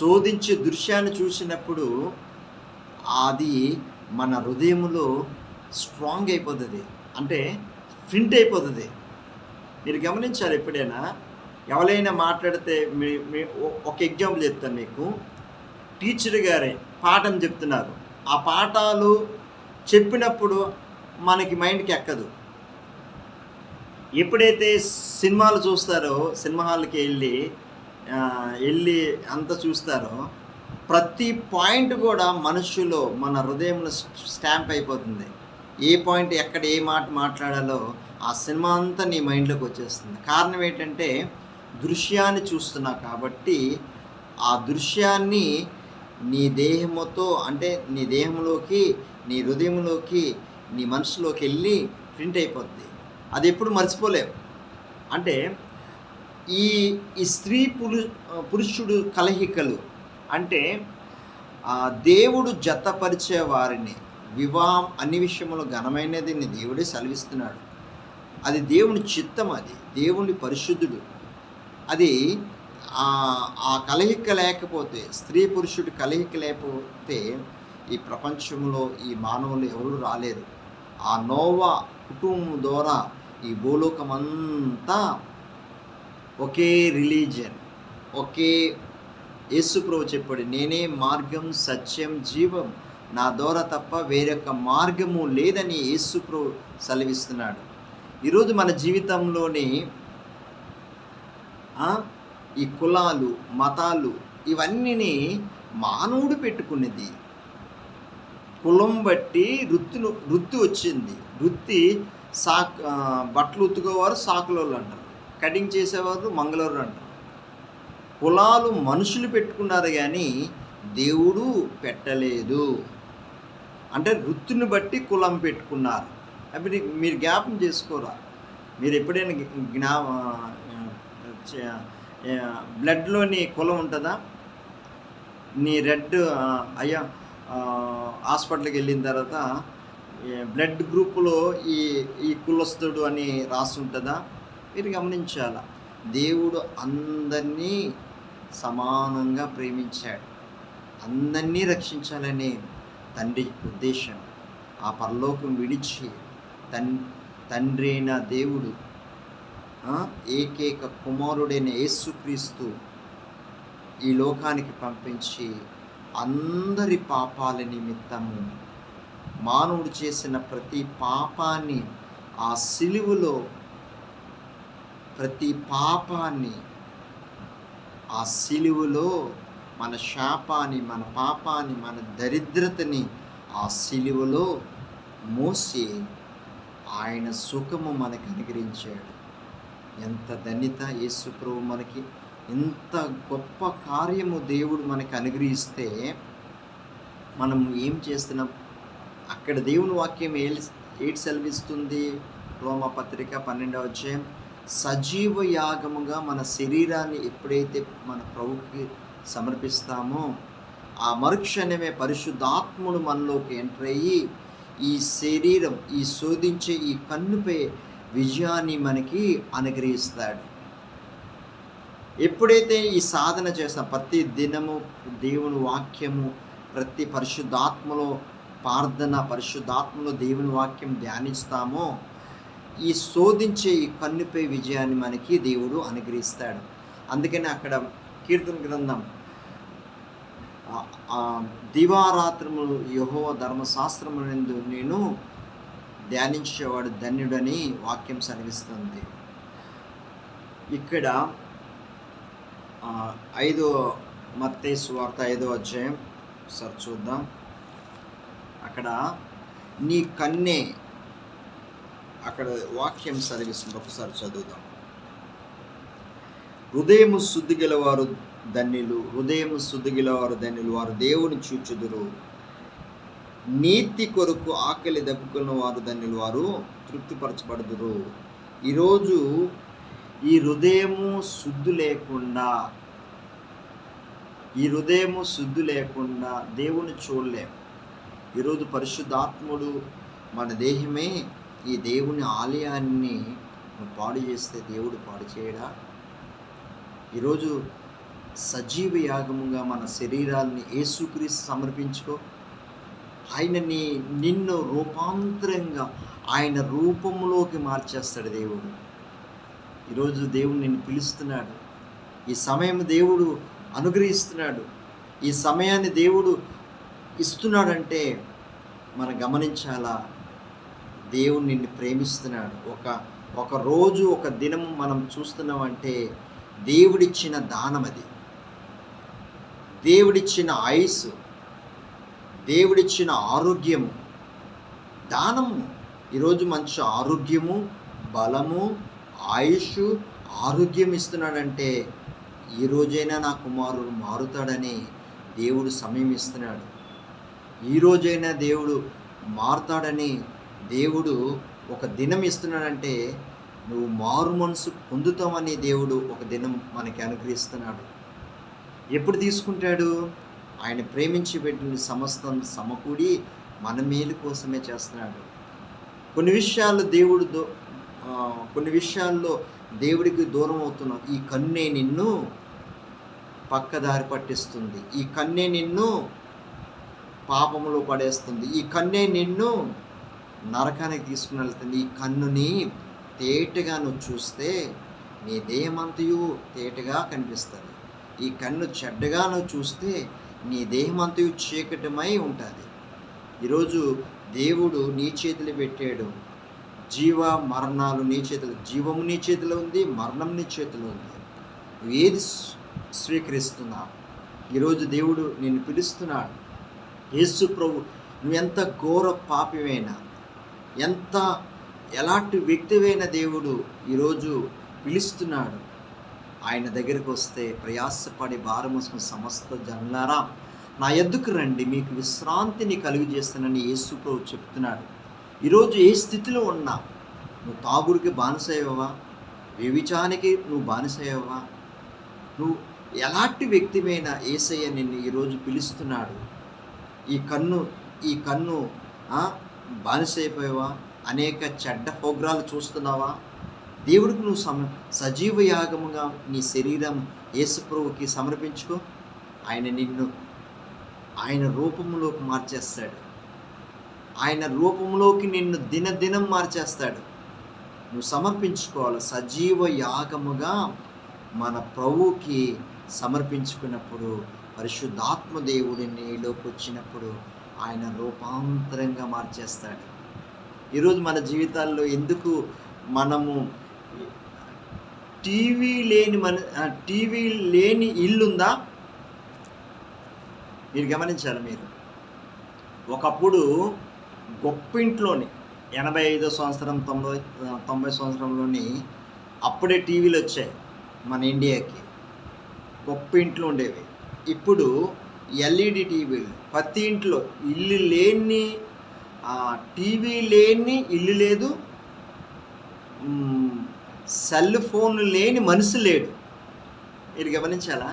శోధించే దృశ్యాన్ని చూసినప్పుడు అది మన హృదయంలో స్ట్రాంగ్ అయిపోతుంది. అంటే ప్రింట్ అయిపోతుంది. మీరు గమనించాలి ఎప్పుడైనా? ఎవరైనా మాట్లాడితే మీ మీ ఒ- ఒక ఎగ్జాంపుల్ చెప్తాను మీకు. టీచర్ గారే పాఠం చెప్తున్నారు. ఆ పాఠాలు చెప్పినప్పుడు మనకి మైండ్కి ఎక్కదు. ఎప్పుడైతే సినిమాలు చూస్తారో సినిమా హాల్కి వెళ్ళి వెళ్ళి అంత చూస్తారో ప్రతి పాయింట్ కూడా మనుషులో మన హృదయంలో స్టాంప్ అయిపోతుంది. ఏ పాయింట్ ఎక్కడ ఏ మాట మాట్లాడాలో ఆ సినిమా అంతా నీ మైండ్లోకి వచ్చేస్తుంది. కారణం ఏంటంటే దృశ్యాన్ని చూస్తున్నా కాబట్టి ఆ దృశ్యాన్ని నీ దేహముతో అంటే నీ దేహంలోకి నీ హృదయంలోకి నీ మనసులోకి వెళ్ళి ప్రింట్ అయిపోద్ది. అది ఎప్పుడు మర్చిపోలేవు అంటే ఈ ఈ స్త్రీ పురు పురుషుడు కలహికలు అంటే దేవుడు జతపరిచే వారిని వివాహం అన్ని విషయంలో ఘనమైనది దేవుడే సెలవిస్తున్నాడు. అది దేవుని చిత్తం అది దేవుని పరిశుద్ధుడు. అది ఆ కలహిక లేకపోతే స్త్రీ పురుషుడు కలహిక లేకపోతే ఈ ప్రపంచంలో ఈ మానవులు ఎవరు రాలేరు. ఆ నోవా కుటుంబం ద్వారా ఈ భూలోకమంతా ఒకే రిలీజియన్ ఒకే యేసుప్రభు చెప్పాడు నేనే మార్గం సత్యం జీవం నా ద్వారా తప్ప వేరొక మార్గము లేదని యేసుప్రభు సెలవిస్తున్నాడు. ఈరోజు మన జీవితంలోని ఈ కులాలు మతాలు ఇవన్నీ మానవుడు పెట్టుకున్నది. కులం బట్టి వృత్తులు వృత్తి వచ్చింది. వృత్తి సాక్ బట్టలు ఉతుకోవారు సాకులోళ్ళు అంటారు. కటింగ్ చేసేవారు మంగళవారు అంటారు కులాలు మనుషులు పెట్టుకున్నారు కానీ దేవుడు పెట్టలేదు. అంటే వృత్తిని బట్టి కులం పెట్టుకున్నారు. అప్పుడు మీరు జ్ఞాపం చేసుకోరా? మీరు ఎప్పుడైనా జ్ఞా బ్లడ్లోని కులం ఉంటుందా? నీ రెడ్ అయ్యా హాస్పిటల్కి వెళ్ళిన తర్వాత బ్లడ్ గ్రూప్లో ఈ ఈ కులస్తుడు అని రాసి ఉంటుందా మీరు గమనించాల? దేవుడు అందరినీ సమానంగా ప్రేమించాడు. అందరినీ రక్షించాలనే తండ్రి ఉద్దేశం. ఆ పరలోకం విడిచి తన్ తండ్రి అయిన దేవుడు ఏకైక కుమారుడైన యేసుక్రీస్తు ఈ లోకానికి పంపించి అందరి పాపాల నిమిత్తము మానవుడు చేసిన ప్రతి పాపాన్ని ఆ సిలువులో ప్రతి పాపాన్ని ఆ సిలువలో మన శాపాన్ని మన పాపాన్ని మన దరిద్రతని ఆ సిలువలో మోసి ఆయన సుఖము మనకు అనుగ్రహించాడు. ఎంత ధన్యత యేసుప్రభు మనకి. ఇంత గొప్ప కార్యము దేవుడు మనకి అనుగ్రహిస్తే మనం ఏం చేస్తున్నాం? అక్కడ దేవుని వాక్యం ఏ ఏటి సెలవిస్తుంది. రోమ పత్రిక పన్నెండవ అధ్యాయం సజీవ యాగముగా మన శరీరాన్ని ఎప్పుడైతే మన ప్రభుకి సమర్పిస్తామో ఆ మరుక్షణమే పరిశుద్ధాత్ముడు మనలోకి ఎంటర్ అయ్యి ఈ శరీరం ఈ శోధించే ఈ కన్నుపై విజయాన్ని మనకి అనుగ్రహిస్తాడు. ఎప్పుడైతే ఈ సాధన చేస్తాం ప్రతి దినము దేవుని వాక్యము ప్రతి పరిశుద్ధాత్మలో ప్రార్థన పరిశుద్ధాత్మలో దేవుని వాక్యం ధ్యానిస్తామో ఈ శోధించే ఈ కన్నుపై విజయాన్ని మనకి దేవుడు అనుగ్రహిస్తాడు. అందుకని అక్కడ కీర్తన గ్రంథం దివారాత్రములు యహో ధర్మశాస్త్రమునందు నేను ధ్యానించేవాడు ధన్యుడని వాక్యం సెలవిస్తుంది. ఇక్కడ ఐదో మత్తే వార్త ఐదో అధ్యాయం సార్ చూద్దాం. అక్కడ నీ కన్నే అక్కడ వాక్యం సెలవిస్తుంది ఒకసారి చదువుదాం. హృదయము శుద్ధి గలవారు ధన్యులు హృదయము శుద్ధి గలవారు ధన్యులు వారు దేవుని చూచుదురు. నీతి కొరకు ఆకలి దెబ్బకున్న వారు ధన్యులు వారు తృప్తిపరచబడుదురు. ఈరోజు ఈ హృదయము శుద్ధి లేకుండా ఈ హృదయము శుద్ధి లేకుండా దేవుని చూడలేము ఈరోజు పరిశుద్ధాత్ముడు మన దేహమే ఈ దేవుని ఆలయాన్ని పాడు చేస్తే దేవుడు పాడు చేయడా? ఈరోజు సజీవ యాగముగా మన శరీరాల్ని యేసుక్రీస్తు సమర్పించుకో. ఆయనని నిన్ను రూపాంతరంగా ఆయన రూపంలోకి మార్చేస్తాడు దేవుడు. ఈరోజు దేవుడు నిన్ను పిలుస్తున్నాడు. ఈ సమయం దేవుడు అనుగ్రహిస్తున్నాడు. ఈ సమయాన్ని దేవుడు ఇస్తున్నాడంటే మనం గమనించాలా? దేవుడు నిన్ను ప్రేమిస్తున్నాడు. ఒక ఒక రోజు ఒక దినం మనం చూస్తున్నామంటే దేవుడిచ్చిన దానం అది దేవుడిచ్చిన ఆయుస్సు. దేవుడిచ్చిన ఆరోగ్యము. దానము. ఈరోజు మంచి ఆరోగ్యము బలము ఆయుష్ ఆరోగ్యం ఇస్తున్నాడంటే ఈ రోజైనా నా కుమారుడు మారుతాడని దేవుడు సమయం ఇస్తున్నాడు. ఈ రోజైనా దేవుడు మారుతాడని దేవుడు ఒక దినం ఇస్తున్నాడంటే నువ్వు మారు మనసు పొందుతామని దేవుడు ఒక దినం మనకి అనుగ్రహిస్తున్నాడు. ఎప్పుడు తీసుకుంటాడు? ఆయన ప్రేమించి పెట్టిన సమస్తం సమకూడి మన మేలు కోసమే చేస్తున్నాడు. కొన్ని విషయాల్లో దేవుడు దో కొన్ని విషయాల్లో దేవుడికి దూరం అవుతున్నావు. ఈ కన్నే నిన్ను పక్కదారి పట్టిస్తుంది. ఈ కన్నే నిన్ను పాపములో పడేస్తుంది. ఈ కన్నే నిన్ను నరకానికి తీసుకుని వెళ్తుంది ఈ కన్నుని తేటగా నువ్వు చూస్తే నీ దేహమంతయు తేటగా కనిపిస్తుంది. ఈ కన్ను చెడ్డగా నువ్వు చూస్తే నీ దేహమంతయు చీకటమై ఉంటుంది. ఈరోజు దేవుడు నీ చేతులు పెట్టాడు. జీవ మరణాలు నీ చేతిలో జీవము నీ చేతిలో ఉంది మరణం నీ చేతిలో ఉంది. నువ్వు ఏది స్వ- స్వీకరిస్తున్నావు? ఈరోజు దేవుడు నిన్ను పిలుస్తున్నాడు. యేసు ప్రభు నువ్వెంత ఘోర పాపివైనా ఎంత ఎలాంటి వ్యక్తివైన దేవుడు ఈరోజు పిలుస్తున్నాడు? ఆయన దగ్గరికి వస్తే ప్రయాసపడి భారం సమస్త జనులారా నా ఎద్దుకు రండి మీకు విశ్రాంతిని కలుగు చేస్తానని యేసు ప్రభు చెప్తున్నాడు. ఈరోజు ఏ స్థితిలో ఉన్నా నువ్వు తాగుడికి బానిసయ్యవా? వ్యభిచానికి నువ్వు బానిసయ్యవా? నువ్వు ఎలాంటి వ్యక్తిమైన ఏసయ్య నిన్ను ఈరోజు పిలుస్తున్నాడు? ఈ కన్ను ఈ కన్ను బానిస బానిసైపోయావా? అనేక చెడ్డ ప్రోగ్రాలు చూస్తున్నావా? దేవుడికి నువ్వు సమ సజీవ యాగముగా నీ శరీరం యేసుప్రభుకి సమర్పించుకో. ఆయన నిన్ను ఆయన రూపంలోకి మార్చేస్తాడు. ఆయన రూపంలోకి నిన్ను దినదినం మార్చేస్తాడు. నువ్వు సమర్పించుకోవాలి. సజీవ యాగముగా మన ప్రభువుకి సమర్పించుకున్నప్పుడు పరిశుద్ధాత్మ దేవుడిని లోపు వచ్చినప్పుడు ఆయన రూపాంతరంగా మార్చేస్తాడు. ఈరోజు మన జీవితాల్లో ఎందుకు మనము టీవీ లేని మన టీవీ లేని ఇల్లుందా? మీరు గమనించాలి మీరు. ఒకప్పుడు గొప్పింట్లోని ఎనభై ఐదో సంవత్సరం తొంభై తొంభై సంవత్సరంలోని అప్పుడే టీవీలు వచ్చాయి మన ఇండియాకి. గొప్ప ఇంట్లో ఉండేవి. ఇప్పుడు ఎల్ఈడి టీవీలు ప్రతి ఇంట్లో ఇల్లు లేని టీవీ లేని ఇల్లు లేదు. సెల్ ఫోన్ లేని మనిషి లేడు మీరు గమనించాలా?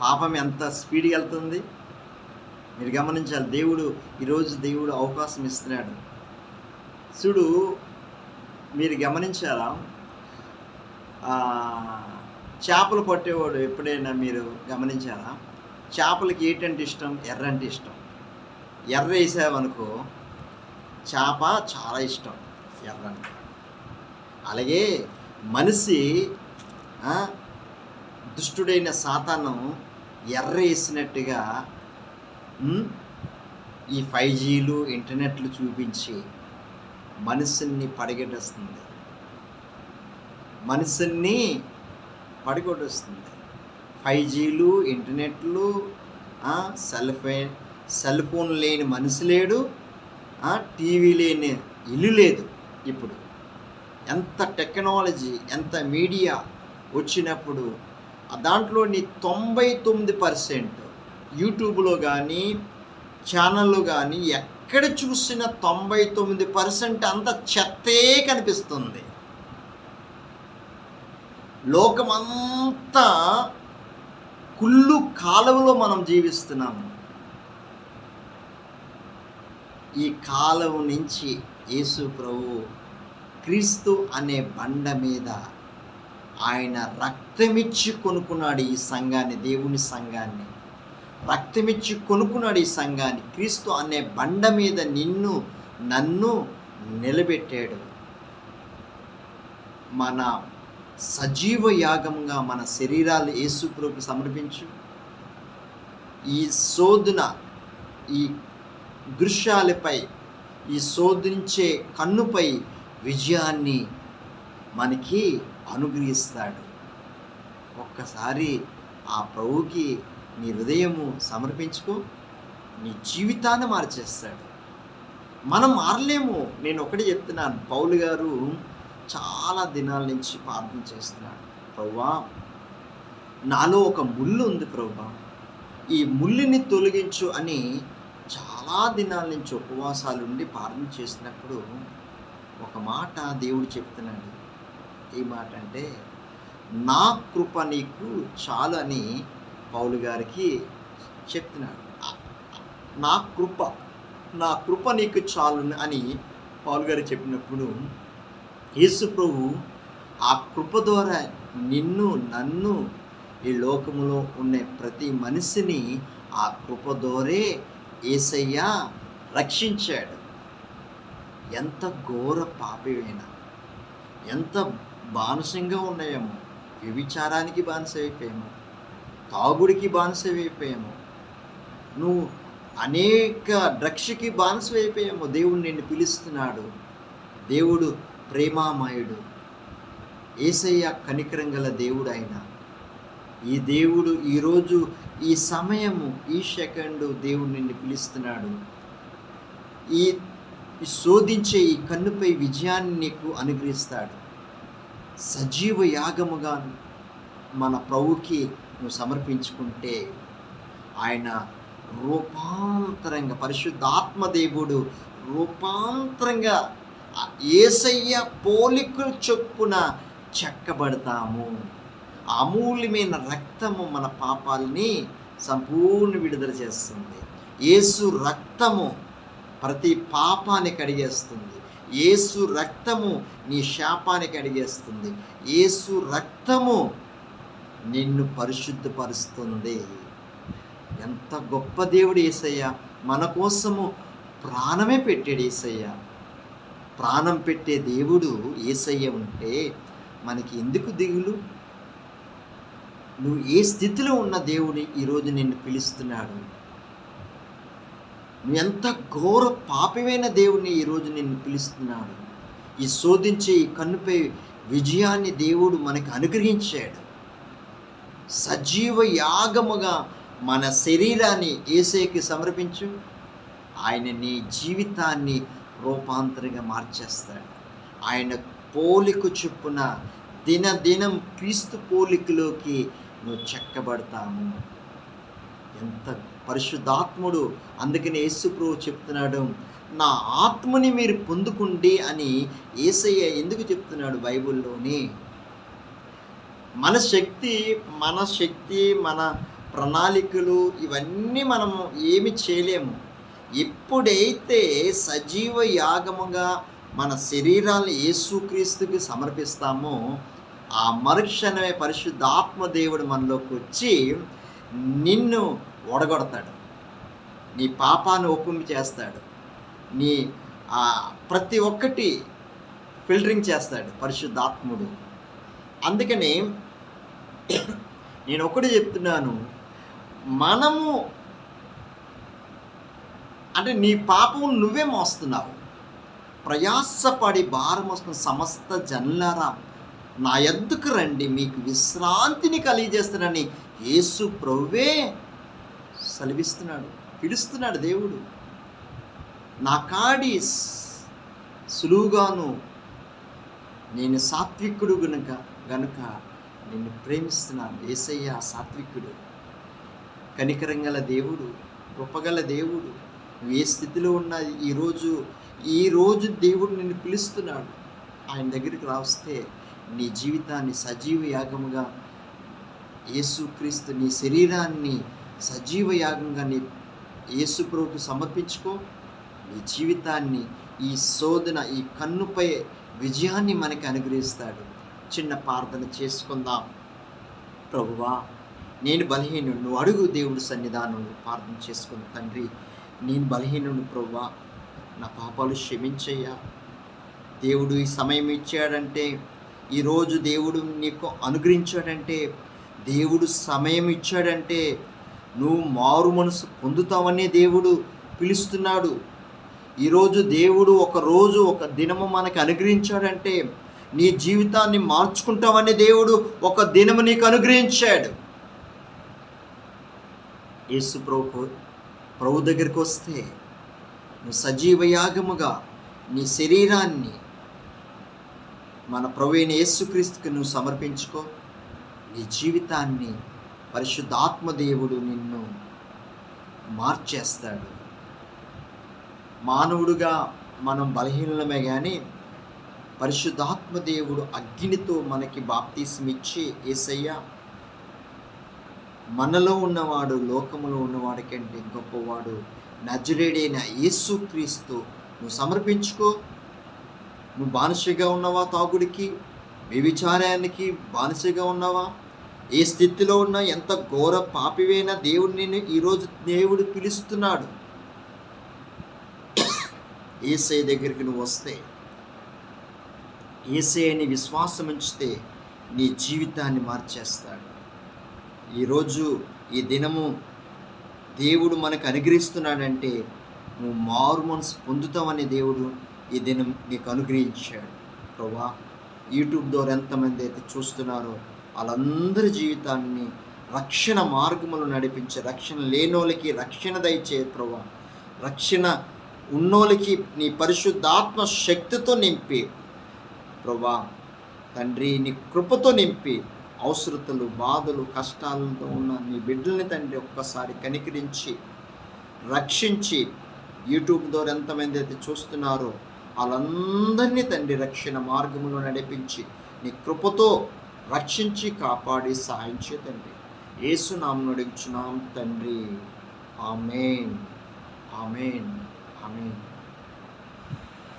పాపం ఎంత స్పీడ్గా వెళ్తుంది. మీరు గమనించాలి దేవుడు ఈరోజు దేవుడు అవకాశం ఇస్తున్నాడు. చూడు మీరు గమనించాలా? చేపలు పట్టేవాడు ఎప్పుడైనా మీరు గమనించారా చేపలకి ఏంటంటే ఇష్టం? ఎర్ర అంటే ఇష్టం. ఎర్ర వేసావనుకో చేప చాలా ఇష్టం ఎర్ర అంటే. అలాగే మనిషి దుష్టుడైన సాతానం ఎర్ర వేసినట్టుగా ఈ ఫైవ్ జీలు ఇంటర్నెట్లు చూపించి మనిషిని పడగొట్టేస్తుంది. మనుషుల్ని పడగొట్టేస్తుంది. ఫైవ్ జీలు ఇంటర్నెట్లు సెల్ ఫోన్ సెల్ ఫోన్ లేని మనిషి లేడు టీవీ లేని ఇల్లు లేదు ఇప్పుడు. ఎంత టెక్నాలజీ ఎంత మీడియా వచ్చినప్పుడు దాంట్లోని తొంభై తొమ్మిది పర్సెంట్ యూట్యూబ్లో కానీ ఛానల్లో కానీ ఎక్కడ చూసినా తొంభై తొమ్మిది పర్సెంట్ అంత చెత్తే కనిపిస్తుంది. లోకమంతా కుళ్ళు కాలువలో మనం జీవిస్తున్నాము. ఈ కాలువ నుంచి యేసు ప్రభు క్రీస్తు అనే బండ మీద ఆయన రక్తమిచ్చి కొనుక్కున్నాడు ఈ సంఘాన్ని దేవుని సంఘాన్ని. రక్తమిచ్చి కొనుక్కున్నాడు ఈ సంఘాన్ని. క్రీస్తు అనే బండ మీద నిన్ను నన్ను నిలబెట్టాడు. మన సజీవ యాగంగా మన శరీరాలు యేసుప్రభుకి సమర్పించు. ఈ శోధన ఈ దృశ్యాలపై ఈ శోధించే కన్నుపై విజయాన్ని మనకి అనుగ్రహిస్తాడు. ఒక్కసారి ఆ ప్రభుకి నీ హృదయము సమర్పించుకో నీ జీవితాన్ని మార్చేస్తాడు. మనం మారలేము. నేను ఒకటి చెప్తున్నాను. పౌలు గారు చాలా దినాల నుంచి ప్రార్థన చేస్తున్నాడు. ప్రవ్వా నాలో ఒక ముళ్ళు ఉంది ప్రవ్వా. ఈ ముళ్ళుని తొలగించు అని చాలా దినాల నుంచి ఉపవాసాలు ఉండి ప్రార్థన చేసినప్పుడు ఒక మాట దేవుడు చెప్తున్నాడు. ఏ మాట అంటే నా కృప నీకు చాలు అని పౌలు గారికి చెప్తున్నాడు. నా కృప నా కృప నీకు చాలు అని పౌలు గారు చెప్పినప్పుడు యేసు ప్రభు ఆ కృప ద్వారా నిన్ను నన్ను ఈ లోకములో ఉన్న ప్రతి మనిషిని ఆ కృప ద్వారే ఏసయ్య రక్షించాడు. ఎంత ఘోర పాపివైనా ఎంత బానిసంగా ఉన్నాయేమో వ్యభిచారానికి బానిస తాగుడికి బానిస నువ్వు అనేక డ్రగ్స్కి బానిస దేవుడు నిన్ను పిలుస్తున్నాడు. దేవుడు ప్రేమామయుడు. ఏసయ్య కనికరం గల దేవుడు ఆయన ఈ దేవుడు ఈరోజు ఈ సమయము ఈ సెకండు దేవుడు నిన్ను పిలుస్తున్నాడు. ఈ శోధించే ఈ కన్నుపై విజయాన్ని నీకు అనుగ్రహిస్తాడు. సజీవ యాగముగా మన ప్రభుకి నువ్వు సమర్పించుకుంటే ఆయన రూపాంతరంగా పరిశుద్ధాత్మ దేవుడు రూపాంతరంగా ఏసయ్య పోలికలు చొప్పున చెక్కబడతాము. అమూల్యమైన రక్తము మన పాపాలని సంపూర్ణ విడుదల చేస్తుంది. ఏసు రక్తము ప్రతి పాపాన్ని కడిగేస్తుంది. ఏసు రక్తము నీ శాపాన్ని కడిగేస్తుంది. ఏసు రక్తము నిన్ను పరిశుద్ధపరుస్తుంది. ఎంత గొప్ప దేవుడు ఏసయ్య మన కోసము ప్రాణమే పెట్టాడు ఏసయ్య ప్రాణం పెట్టే దేవుడు ఏసయ్య ఉంటే మనకి ఎందుకు దిగులు? నువ్వు ఏ స్థితిలో ఉన్న దేవుని ఈరోజు నిన్ను పిలుస్తున్నాడు? నువ్వు ఎంత ఘోర పాపమైన దేవుని ఈరోజు నిన్ను పిలుస్తున్నాడు? ఈ శోధించే ఈ కన్నుపై విజయాన్ని దేవుడు మనకు అనుగ్రహించాడు. సజీవ యాగముగా మన శరీరాన్ని ఏసేకి సమర్పించు. ఆయన నీ జీవితాన్ని రూపాంతరంగా మార్చేస్తాడు. ఆయన పోలిక చొప్పున దినదినం క్రీస్తు పోలికలోకి నువ్వు చెక్కబడతాము ఎంత పరిశుద్ధాత్ముడు అందుకని యేసుప్రభు చెప్తున్నాడు నా ఆత్మని మీరు పొందుకుండి అని ఏసయ్య ఎందుకు చెప్తున్నాడు బైబిల్లోని? మన శక్తి మన శక్తి మన ప్రణాళికలు ఇవన్నీ మనము ఏమి చేయలేము. ఎప్పుడైతే సజీవ యాగముగా మన శరీరాన్ని యేసుక్రీస్తుకి సమర్పిస్తామో ఆ మరుక్షణమే పరిశుద్ధాత్మ దేవుడు మనలోకి వచ్చి నిన్ను ఒడగొడతాడు నీ పాపాన్ని ఒప్పింపు చేస్తాడు. నీ ప్రతి ఒక్కటి ఫిల్టరింగ్ చేస్తాడు పరిశుద్ధాత్ముడు. అందుకని నేను ఒకటి చెప్తున్నాను. మనము అంటే నీ పాపం నువ్వే మోస్తున్నావు. ప్రయాసపడి భారం మోసుకున్న సమస్త జనులారా నా ఎద్దుకు రండి మీకు విశ్రాంతిని కలిగజేస్తానని యేసు ప్రవ్వే సెలవిస్తున్నాడు పిలుస్తున్నాడు దేవుడు. నా కాడి సులువుగాను నేను సాత్వికుడు గనుక గనుక నిన్ను ప్రేమిస్తున్నాను. ఏసయ్య సాత్వికుడు కనికరంగల దేవుడు గొప్పగల దేవుడు. నువ్వు ఏ స్థితిలో ఉన్నా ఈరోజు ఈరోజు దేవుడు నిన్ను పిలుస్తున్నాడు. ఆయన దగ్గరికి రాస్తే నీ జీవితాన్ని సజీవ యాగముగా యేసుక్రీస్తు నీ శరీరాన్ని సజీవ యాగంగా నీ యేసు ప్రభుకు సమర్పించుకో. నీ జీవితాన్ని ఈ శోధన ఈ కన్నుపై విజయాన్ని మనకి అనుగ్రహిస్తాడు. చిన్న ప్రార్థన చేసుకుందాం. ప్రభువా నేను బలహీనుడు నువ్వు అడుగు దేవుడు సన్నిధానం ప్రార్థన చేసుకుని తండ్రి నేను బలహీనుడు ప్రవ్వా. నా పాపాలు క్షమించయ్యా. దేవుడు ఈ సమయం ఇచ్చాడంటే ఈరోజు దేవుడు నీకు అనుగ్రహించాడంటే దేవుడు సమయం ఇచ్చాడంటే నువ్వు మారు మనసు పొందుతావనే దేవుడు పిలుస్తున్నాడు. ఈరోజు దేవుడు ఒక రోజు ఒక దినము మనకు అనుగ్రహించాడంటే నీ జీవితాన్ని మార్చుకుంటావని దేవుడు ఒక దినము నీకు అనుగ్రహించాడు. యేసు ప్రభు ప్రభు దగ్గరికి వస్తే నువ్వు సజీవ యాగముగా నీ శరీరాన్ని మన ప్రవీణ యేసుక్రీస్తుకి నువ్వు సమర్పించుకో. నీ జీవితాన్ని పరిశుద్ధాత్మ దేవుడు నిన్ను మార్చేస్తాడు. మానవుడుగా మనం బలహీనమే కానీ పరిశుద్ధాత్మ దేవుడు అగ్నితో మనకి బాప్తీసమిచ్చి ఏసయ్య మనలో ఉన్నవాడు లోకములో ఉన్నవాడి కంటే గొప్పవాడు నజరేడైన యేసుక్రీస్తు నువ్వు సమర్పించుకో. నువ్వు బానిసగా ఉన్నావా తాగుడికి? వ్యభిచారానికి బానిసగా ఉన్నావా? ఏ స్థితిలో ఉన్నా ఎంత ఘోర పాపివైనా దేవుడు నిన్ను ఈరోజు దేవుడు పిలుస్తున్నాడు. ఏసై దగ్గరికి నువ్వు వస్తే ఏసైని విశ్వాసం ఉంచితే నీ జీవితాన్ని మార్చేస్తాడు. ఈరోజు ఈ దినము దేవుడు మనకు అనుగ్రహిస్తున్నాడంటే నువ్వు మారు మనసు దేవుడు ఈ దినం నీకు అనుగ్రహించాడు. ప్రభా యూట్యూబ్ ద్వారా ఎంతమంది అయితే చూస్తున్నారో వాళ్ళందరి జీవితాన్ని రక్షణ మార్గములు నడిపించే రక్షణ లేనోళ్ళకి రక్షణ దయచే ప్రభా రక్షణ ఉన్నోళ్ళకి నీ పరిశుద్ధాత్మ శక్తితో నింపి ప్రభా తండ్రి నీ కృపతో నింపి అవసరతలు బాధలు కష్టాలతో ఉన్న నీ బిడ్డల్ని తండ్రి ఒక్కసారి కనికరించి రక్షించి యూట్యూబ్ ద్వారా ఎంతమంది అయితే చూస్తున్నారో వాళ్ళందరినీ తండ్రి రక్షణ మార్గంలో నడిపించి నీ కృపతో రక్షించి కాపాడి సాయించే తండ్రి. ఏసునామను అడుగుచున్నాం తండ్రి. ఆమెన్. ఆమెన్. ఆమెన్.